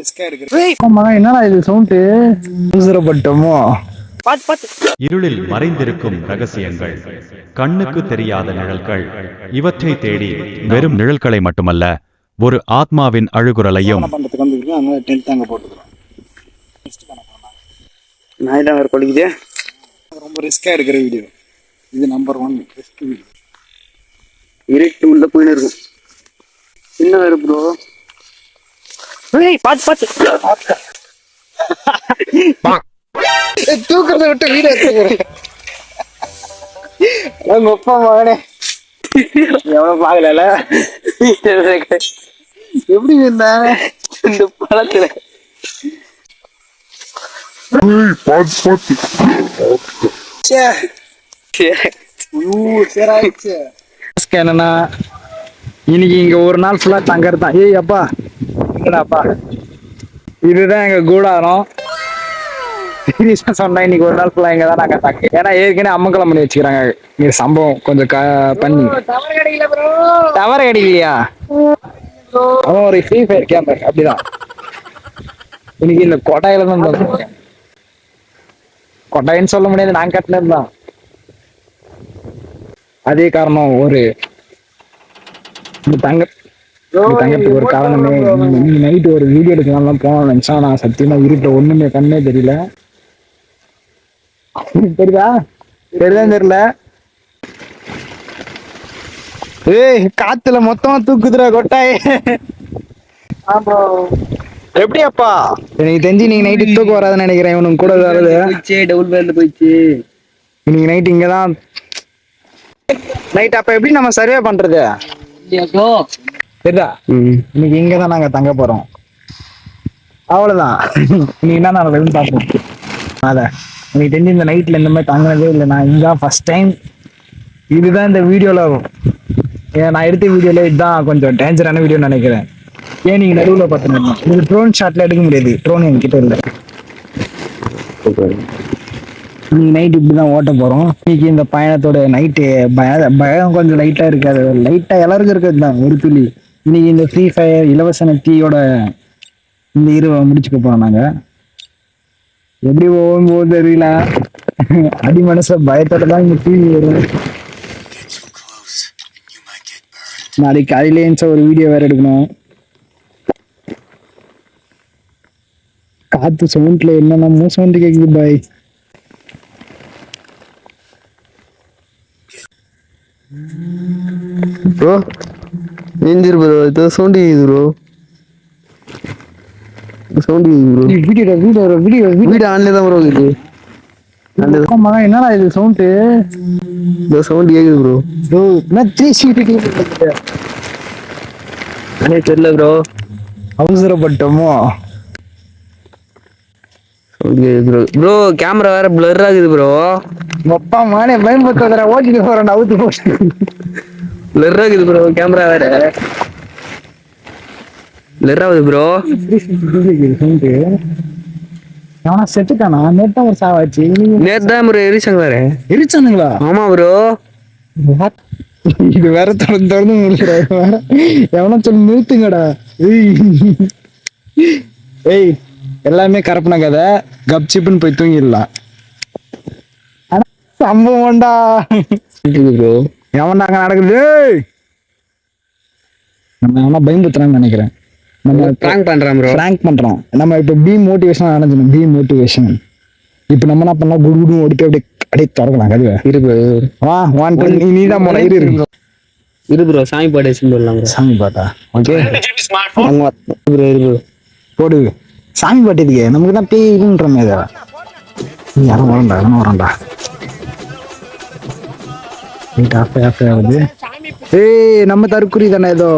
ரிஸ்கா இருக்கு என்னடா இது சவுண்டு அவசரப்பட்டோமோ இருளில் மறைந்திருக்கும் ரகசியங்கள் கண்ணுக்கு தெரியாத நிழல்கள் இவற்றை தேடி வெறும் நிழல்களை மட்டுமல்ல ஒரு ஆத்மாவின் அழுகுரலையும் பண்றதுக்கு வந்துருக்கோம் அதனால டென்ட் அங்க போட்டுக்கிறோம். நாய் தான் வேற கொலிக்குதே ரொம்ப ரிஸ்கா இருக்கிற வீடியோ இது நம்பர் ஒன் ரிஸ்க் வீடியோ இருட்டு உள்ள போயின்னு இருக்கும். என்ன வேற ப்ரோ ஏய் பாத்து பாத்து. தூக்குறத விட்டு வீடியோ எடுத்துக்கிறேன். உங்க அப்பா மகனே. எவ்வளவு பாக்கல எப்படி இருந்தாங்க இந்த பழத்துல சரி என்னன்னா இன்னைக்கு இங்க ஒரு நாள் ஃபுல்லா தங்கறது தான் ஏய் அப்பா. என்னடாப்பா இதுதான் எங்க கூடாரம். சீரியஸா சொன்னா இன்னைக்கு ஒரு நாள் ஃபுல்லா இங்க தான் நாங்க தங்க ஏன்னா ஏற்கனவே அம்மக்கலம் பண்ணி வச்சுக்கிறாங்க. இங்க சம்பவம் கொஞ்சம் க பண்ணி. டவர் கிடைக்கலையா அவன் ஒரு ஃப்ரீ ஃபயர் கேம்பர் அப்படிதான். இன்னைக்கு இந்த கொட்டாயில தான் தந்தோம். கொட்டாயின்னு சொல்ல முடியாது. நான் கட்டினது தான். அதே காரணம் ஒரு தங்க தங்கத்துக்கு ஒரு காரணமே. நைட்டு ஒரு வீடியோ எடுக்கலாம் போனோம் நினைச்சா நான் சத்தியமா இருட்ட ஒண்ணுமே கண்ணே தெரியல. தெரியுதா? தெரியுதா தெரியல? ஏய் காத்துல மொத்தமா தூக்குதுடா கொட்டாய். எப்படி அப்பா? எனக்கு தெரிஞ்சு நீங்க நைட்டு தூக்கம் வராதுன்னு நினைக்கிறேன் இவனுக்கு கூட வருது. டபுள் பேர்ல போயிடுச்சு. இன்னைக்கு நைட் இங்கதான். நைட் அப்ப எப்படி நம்ம சர்வே பண்றது? சரிதா இன்னைக்கு இங்க தான் நாங்க தங்க போறோம். அவ்வளவுதான். நீ என்ன நடக்குதுன்னு பார்ப்போம். அத எனக்கு தெரிஞ்சு இந்த நைட்ல இந்த மாதிரி தங்கினதே இல்லை. நான் இதுதான் ஃபர்ஸ்ட் டைம் இதுதான் இந்த வீடியோல நான் எடுத்த வீடியோல இதுதான் கொஞ்சம் டேஞ்சரான வீடியோ நினைக்கிறேன். ஏன் நீங்க நடுவில் பார்த்துருந்தோம் இது ட்ரோன் ஷாட்ல எடுக்க முடியாது. ட்ரோன் என்கிட்ட இல்லை. இன்னைக்கு நைட் இப்படி தான் ஓட்ட போகிறோம் இன்னைக்கு இந்த பயணத்தோட நைட்டு பய பயம் கொஞ்சம் லைட்டாக இருக்காது. லைட்டாக எல்லாருக்கும் இருக்கிறது தான். ஒரு துளி. இன்னைக்கு இந்த ஃப்ரீ ஃபயர் இலவச நெத்தியோட இந்த இரவை முடிச்சுக்க போகிறோம் நாங்கள் எப்படி போகும்போது தெரியல. அடி மனச பயத்தோட தான் இந்த டிவி வரும் நாளைக்கு காலையில ஒரு வீடியோ வேற எடுக்கணும். காத்து சவுண்ட்ல என்னென்னமோ சவுண்ட் கேக்குது பாய். ப்ரோ நெஞ்சிரு ப்ரோ இது sound bro sound bro video video video வீடு ஆன்ல தான் ப்ரோ இது வீடியோ என்னடா இது சவுண்ட்? இந்த சவுண்ட் கேக்குது ப்ரோ ப்ரோ என்ன த்ரீ சீட்டு அண்ணே தெரியல ப்ரோ அவசரப்பட்டோமோ? ப்ரோ ப்ரோ கேமரா வேற பிளர் ஆகுது ப்ரோ அப்பா மானே பயன்படுத்தாத ஓட்டிட்டு போறேன் அவுத்து போட்டு. பிளர் ஆகுது ப்ரோ கேமரா வேற. பிளர் ஆகுது ப்ரோ எவனா செத்துட்டானா நேத்தான் ஒரு சாவாச்சு. நேத்து தான் ப்ரோ எரிச்சாங்க வேற. இருச்சானுங்களா ஆமா ப்ரோ? இது வேற திறந்து திறந்து முடிச்சுறாரு வேற எவனா சொல்லி நிறுத்துங்கடா. ஏய். எல்லாமே கரப்புன கதை. கப் சிப்புன்னு போய் தூங்கிடலாம். சம்பவம்டா. ப்ரோ எவன்டா அங்க நடக்குது! நம்ம எவனா பயன்படுத்துறான்னு நினைக்கிறேன். நம்ம பிராங்க் பண்றான் ப்ரோ பிராங்க் பண்றோம் நம்ம இப்ப பி மோட்டிவேஷன் அடைஞ்சணும் பி மோட்டிவேஷன் இப்ப நம்ம என்ன பண்ணலாம் குடு குடு ஓடி போய் அப்படியே அப்படியே திறக்கலாம் கதுவை வா ஒன் டூ நீ தான் போன. இரு இரு. ப்ரோ சாமி பாட்டு ப்ரோ சாமி பாட்டா? ஓகே. ப்ரோ இரு ப்ரோ போடு. சாமி பாட்டு இதுக்கு நமக்கு தான் பேய் இதுன்றமே இதை யாரும் வரண்டா யாரும் வரண்டா. ரைட் ஆஃப் ஆஃப் ஆகுது. ஏய் நம்ம தற்குறி தானே ஏதோ.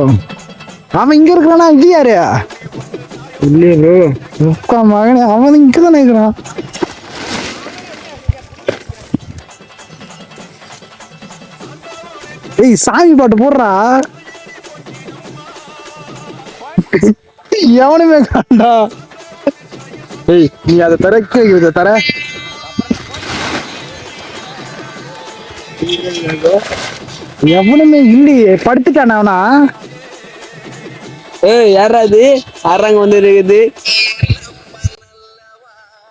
அவன் இங்க இருக்கிறானா? இது யாரு? இல்லையே. ப்ரோ உக்கா மகனே அவன் இங்க தானே இருக்கிறான். ஏய் சாமி பாட்டு போடுறா. எவனுமே காண்டா ஏய் நீ அதை தர கேக்குது தர. எவனுமே இல்லையே. படுத்துட்டானா அவனா? ஏய் யாரா அது ஆறாங்க வந்து இருக்குது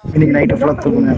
இன்னைக்கு நைட்டு ஃபுல்லாக தூங்குங்க